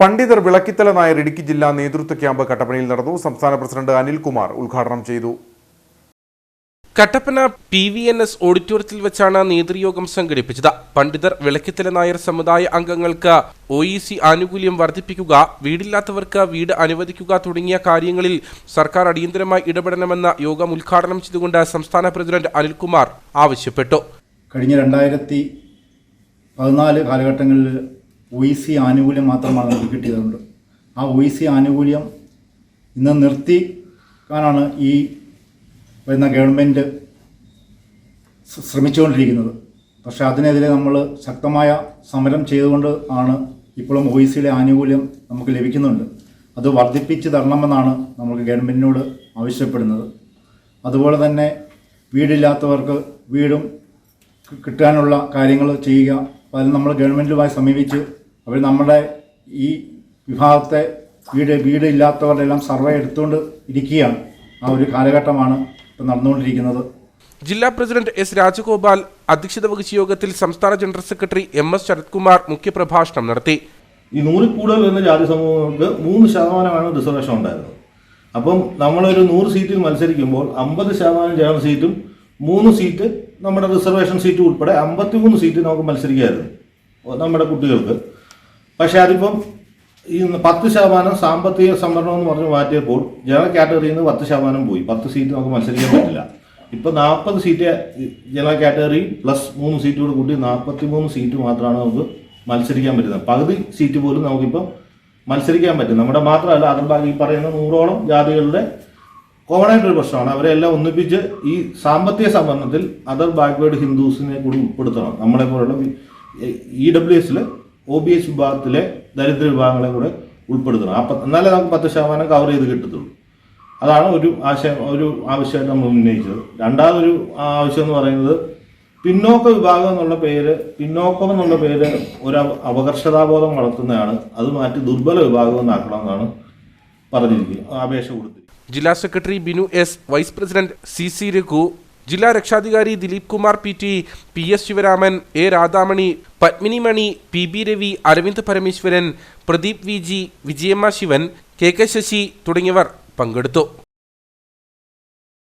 പണ്ഡിതർ വിളക്കിത്തല നായർ ഇടുക്കി ജില്ലാ നേതൃത്വ ക്യാമ്പ് കട്ടപ്പനയിൽ നടന്നു. സംസ്ഥാന പ്രസിഡന്റ് അനിൽകുമാർ ഉദ്ഘാടനം ചെയ്തു. Kattappana P V N S ഓഡിറ്റോറിയത്തിൽ വെച്ചാണ് നേതൃയോഗം സംഘടിപ്പിച്ചത്. പണ്ഡിതർ വിളക്കിത്തല നായർ സമുദായ അംഗങ്ങൾക്ക് ഒ ഇ സി ആനുകൂല്യം വർദ്ധിപ്പിക്കുക വീടില്ലാത്തവർക്ക് വീട് അനുവദിക്കുക തുടങ്ങിയ കാര്യങ്ങളിൽ സർക്കാർ അടിയന്തരമായി ഇടപെടണമെന്ന് യോഗം ഉദ്ഘാടനം ചെയ്തുകൊണ്ട് സംസ്ഥാന പ്രസിഡന്റ് അനിൽകുമാർ ആവശ്യപ്പെട്ടു. കഴിഞ്ഞ രണ്ടായിരത്തി പതിനാല് കാലഘട്ടങ്ങളിൽ ഒ ഇ സി ആനുകൂല്യം മാത്രമാണ് നമുക്ക് കിട്ടിയതുകൊണ്ട്. ആ ഒ ഇ സി ആനുകൂല്യം ഇന്ന് നിർത്തിക്കാനാണ് ഈ വരുന്ന ഗവൺമെന്റ് ശ്രമിച്ചുകൊണ്ടിരിക്കുന്നത്. പക്ഷേ അതിനെതിരെ നമ്മൾ ശക്തമായ സമരം ചെയ്തുകൊണ്ട് ആണ് ഇപ്പോഴും ഒ ഇ സിയുടെ ആനുകൂല്യം നമുക്ക് ലഭിക്കുന്നുണ്ട്. അത് വർദ്ധിപ്പിച്ച് തരണമെന്നാണ് നമുക്ക് ഗവൺമെന്റിനോട് ആവശ്യപ്പെടുന്നത്. അതുപോലെ തന്നെ വീടില്ലാത്തവർക്ക് വീടും കിട്ടാനുള്ള കാര്യങ്ങൾ ചെയ്യുക അപ്പോൾ അതിന് നമ്മൾ ഗവൺമെന്റുമായി സമീപിച്ച് അവർ നമ്മുടെ ഈ വിഭാഗത്തെ വീട് വീട് ഇല്ലാത്തവരുടെ എല്ലാം സർവേ എടുത്തുകൊണ്ട് ഇരിക്കുകയാണ്. ആ ഒരു കാലഘട്ടമാണ് ഇപ്പം നടന്നുകൊണ്ടിരിക്കുന്നത്. ജില്ലാ പ്രസിഡന്റ് എസ് രാജഗോപാൽ അധ്യക്ഷത വഹിച്ച യോഗത്തിൽ സംസ്ഥാന general secretary M S Sarathkumar മുഖ്യപ്രഭാഷണം നടത്തി. ഈ നൂറിൽ കൂടുതൽ വരുന്ന ജാതി സമൂഹങ്ങൾക്ക് മൂന്ന് ശതമാനമാണ് റിസർവേഷൻ ഉണ്ടായിരുന്നത്. അപ്പം നമ്മളൊരു നൂറ് സീറ്റിൽ മത്സരിക്കുമ്പോൾ അമ്പത് ശതമാനം ജനറൽ സീറ്റും മൂന്ന് സീറ്റ് നമ്മുടെ റിസർവേഷൻ സീറ്റ് ഉൾപ്പെടെ അമ്പത്തിമൂന്ന് സീറ്റ് നമുക്ക് മത്സരിക്കായിരുന്നു. നമ്മുടെ കുട്ടികൾക്ക്. പക്ഷേ അതിപ്പം ഈ പത്ത് ശതമാനം സാമ്പത്തിക സംവരണം എന്ന് പറഞ്ഞ് മാറ്റിയപ്പോൾ ജനറൽ കാറ്റഗറിയിൽ നിന്ന് പത്ത് ശതമാനം പോയി. പത്ത് സീറ്റ് നമുക്ക് മത്സരിക്കാൻ പറ്റില്ല. ഇപ്പം നാൽപ്പത് സീറ്റ് ജനറൽ കാറ്റഗറി പ്ലസ് മൂന്ന് സീറ്റോട് കൂടെ കൂട്ടി നാൽപ്പത്തി മൂന്ന് സീറ്റ് മാത്രമാണ് നമുക്ക് മത്സരിക്കാൻ പറ്റുന്നത്. പകുതി സീറ്റ് പോലും നമുക്കിപ്പം മത്സരിക്കാൻ പറ്റും. നമ്മുടെ മാത്രമല്ല അതർ ബാക്കി ഈ പറയുന്ന നൂറോളം ജാതികളുടെ കോമൺ ആയിട്ടൊരു പ്രശ്നമാണ്. അവരെ എല്ലാം ഒന്നിപ്പിച്ച് ഈ സാമ്പത്തിക സംവരണത്തിൽ അതർ ബാക്ക്വേർഡ് ഹിന്ദുസിനെ കൂടി ഉൾപ്പെടുത്തണം. നമ്മളെ പോലുള്ള ഇ ഡബ്ല്യു എസിൽ ഒ ബി എസ് വിഭാഗത്തിലെ ദരിദ്ര വിഭാഗങ്ങളെ കൂടെ ഉൾപ്പെടുത്തണം. അപ്പം എന്നാലേ നമുക്ക് പത്ത് ശതമാനം കവർ ചെയ്ത് കിട്ടത്തുള്ളൂ. അതാണ് ഒരു ആശയം ഒരു ആവശ്യമായിട്ട് നമ്മൾ ഉന്നയിച്ചത്. രണ്ടാമതൊരു ആവശ്യം എന്ന് പറയുന്നത് പിന്നോക്ക വിഭാഗം എന്നുള്ള പേര് പിന്നോക്കം എന്നുള്ള പേര് ഒരു അപകർഷതാബോധം വളർത്തുന്നതാണ്. അത് മാറ്റി ദുർബല വിഭാഗം എന്നാക്കണം എന്നാണ് പറഞ്ഞിരിക്കുന്നത്. അപേക്ഷ കൊടുത്തിരിക്കുന്നത്. ജില്ലാ secretary Binu S vice president C C Raghu ജില്ലാ രക്ഷാധികാരി Dileep Kumar P T P S Sivaraman A Radhamani Padmini Mani P B Ravi Aravind Parameswaran Pradeep V G Vijayamma Sivan K K Sasi തുടങ്ങിയവർ പങ്കെടുത്തു.